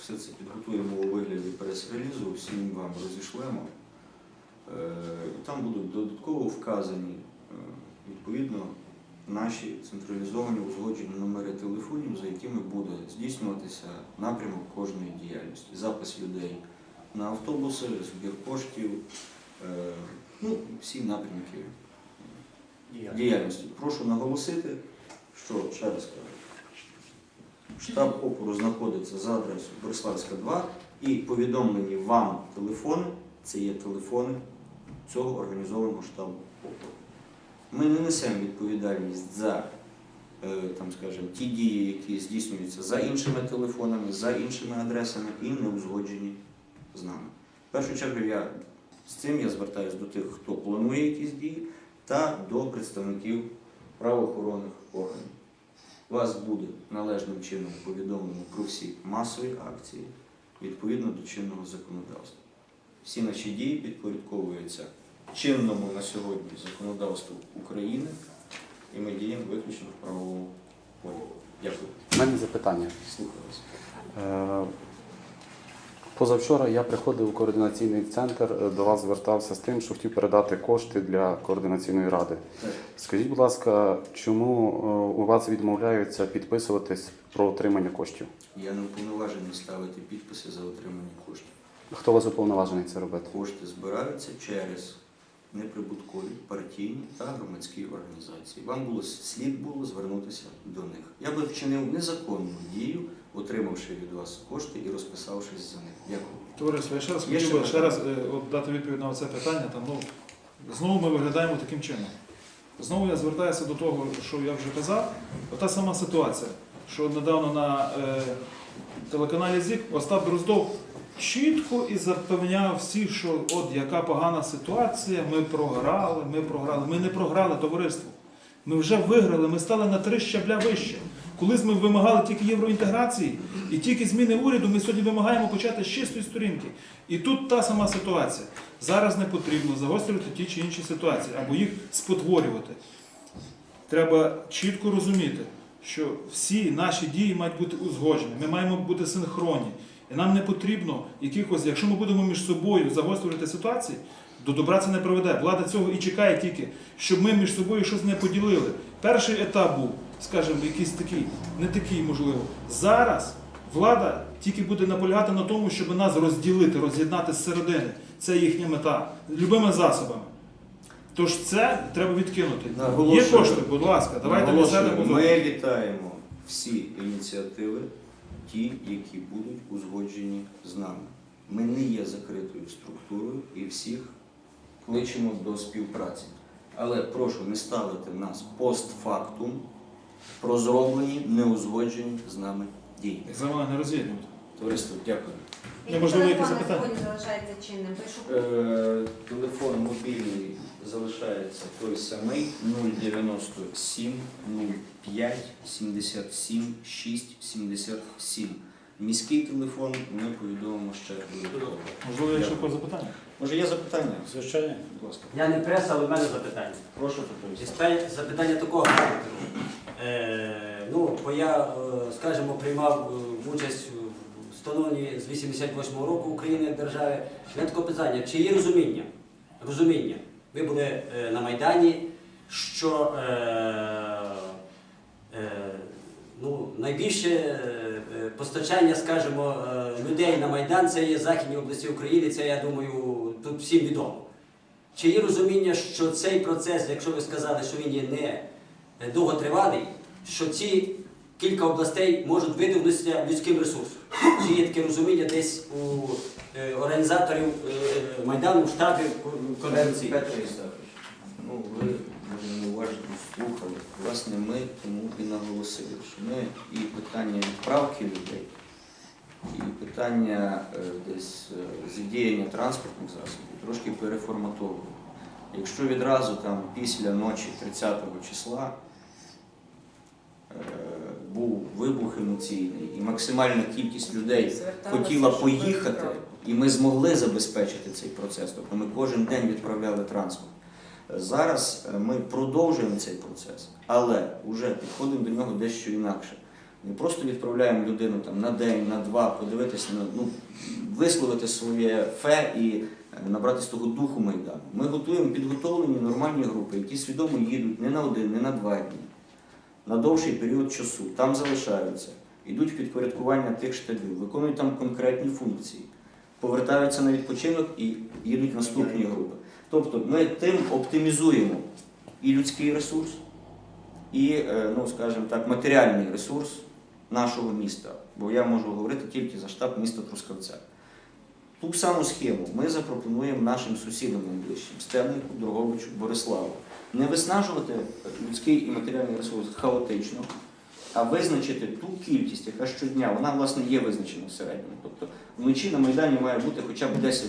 все це підготуємо у вигляді прес-релізу, всім вам розішлемо. Е, там будуть додатково вказані е, відповідно наші централізовані узгоджені номери телефонів, за якими буде здійснюватися напрямок кожної діяльності. Запис людей на автобуси, збір коштів, е, ну, всі напрямки діяльності. Прошу наголосити, що ще раз кажу, штаб опору знаходиться за адресою Бориславська 2 і повідомлені вам телефони, це є телефони цього організованого штабу опору. Ми не несемо відповідальність за е, там, скажімо, ті дії, які здійснюються за іншими телефонами, за іншими адресами і не узгоджені з нами. В першу чергу я з цим я звертаюся до тих, хто планує якісь дії, та до представників правоохоронних органів. Вас буде належним чином повідомлено про всі масові акції відповідно до чинного законодавства. Всі наші дії підпорядковуються чинному на сьогодні законодавству України, і ми діємо виключно в правовому полі. Дякую. У мене запитання. Слухаю вас. Позавчора я приходив у координаційний центр, е, до вас звертався з тим, що хотів передати кошти для координаційної ради. Скажіть, будь ласка, чому е, у вас відмовляються підписуватись про отримання коштів? Я не уповноважений ставити підписи за отримання коштів. Хто вас уповноважений це робити? Кошти збираються через неприбуткові партійні та громадські організації. Вам було слід було звернутися до них. Я би вчинив незаконну дію, отримавши від вас кошти і розписавшись за них. Дякую. Товариство, я ще раз Є хотів ще би ще раз е, от, дати відповідь на це питання. Там, ну, знову ми виглядаємо таким чином. Знову я звертаюся до того, що я вже казав. Ота сама ситуація, що недавно на е, телеканалі ЗІК Остап Дроздов чітко і запевняв всіх, що от яка погана ситуація, ми програли, ми програли. Ми не програли товариство. Ми вже виграли, ми стали на три щабля вище. Колись ми вимагали тільки євроінтеграції і тільки зміни уряду, ми сьогодні вимагаємо почати з чистої сторінки. І тут та сама ситуація. Зараз не потрібно загострювати ті чи інші ситуації або їх спотворювати. Треба чітко розуміти, що всі наші дії мають бути узгоджені. Ми маємо бути синхронні. І нам не потрібно якихось, якщо ми будемо між собою загострювати ситуації, до добра це не проведе. Влада цього і чекає тільки, щоб ми між собою щось не поділили. Перший етап був, скажімо, якийсь такий, не такий можливо. Зараз влада тільки буде наполягати на тому, щоб нас розділити, роз'єднати зсередини. Це їхня мета любими засобами. Тож це треба відкинути. Є кошти, будь ласка, давайте сядемо. Ми вітаємо всі ініціативи, ті, які будуть узгоджені з нами. Ми не є закритою структурою і всіх кличемо до співпраці. Але прошу не ставити нас постфактум про зроблені, неузгоджені з нами дії. Екзамени не роз'єднують. Товариство, дякую. Є, можливо, якісь Телефон запитання? залишається чинним. Е, Телефон мобільний залишається той самий 097 05 77 6 77. Міський телефон ми повідомимо ще додатково. Можливо, є ще якось запитання? Може є запитання? Звичайно. Будь ласка. Я не преса, але в мене запитання. Прошу Петро. Запитання- Запитання такого характеру. Е, ну, бо я, е, скажімо, приймав е, участь в встановленні з 88-го року України держави. Таке питання, чи є розуміння? Розуміння. Ви були на Майдані, що ну, найбільше постачання, скажімо, людей на Майдан це є Західні області України, це, я думаю, тут всім відомо. Чи є розуміння, що цей процес, якщо ви сказали, що він є не довготривалий, що ці кілька областей можуть видивитися людським ресурсом? Чи є таке розуміння десь у е, організаторів е, Майдану, в штабі конвенції? Петро Ісакович, ну ви може неуважно слухали. Власне, ми тому і наголосили, що ми і питання відправки людей, і питання е, десь е, задіяння транспортних засобів трошки переформатовуємо. Якщо відразу там після ночі 30 числа е, був вибух емоційний і максимальна кількість людей хотіла поїхати, і ми змогли забезпечити цей процес. Тобто ми кожен день відправляли транспорт. Зараз е, ми продовжуємо цей процес, але вже підходимо до нього дещо інакше. Не просто відправляємо людину там на день, на два, подивитися на ну, висловити своє фе і е, набратися того духу майдану. Ми готуємо підготовлені нормальні групи, які свідомо їдуть не на один, не на два дні, на довший період часу. Там залишаються, йдуть в підпорядкування тих штабів, виконують там конкретні функції, повертаються на відпочинок і їдуть наступні групи. Тобто ми тим оптимізуємо і людський ресурс, і, е, ну, скажімо так, матеріальний ресурс нашого міста. Бо я можу говорити тільки за штаб міста Трускавця. Ту саму схему ми запропонуємо нашим сусідам найближчим Стемнику, Дрогобичу, Бориславу. Не виснажувати людський і матеріальний ресурс хаотично, а визначити ту кількість, яка щодня, вона власне є визначена в середньому. Тобто вночі на Майдані має бути хоча б 10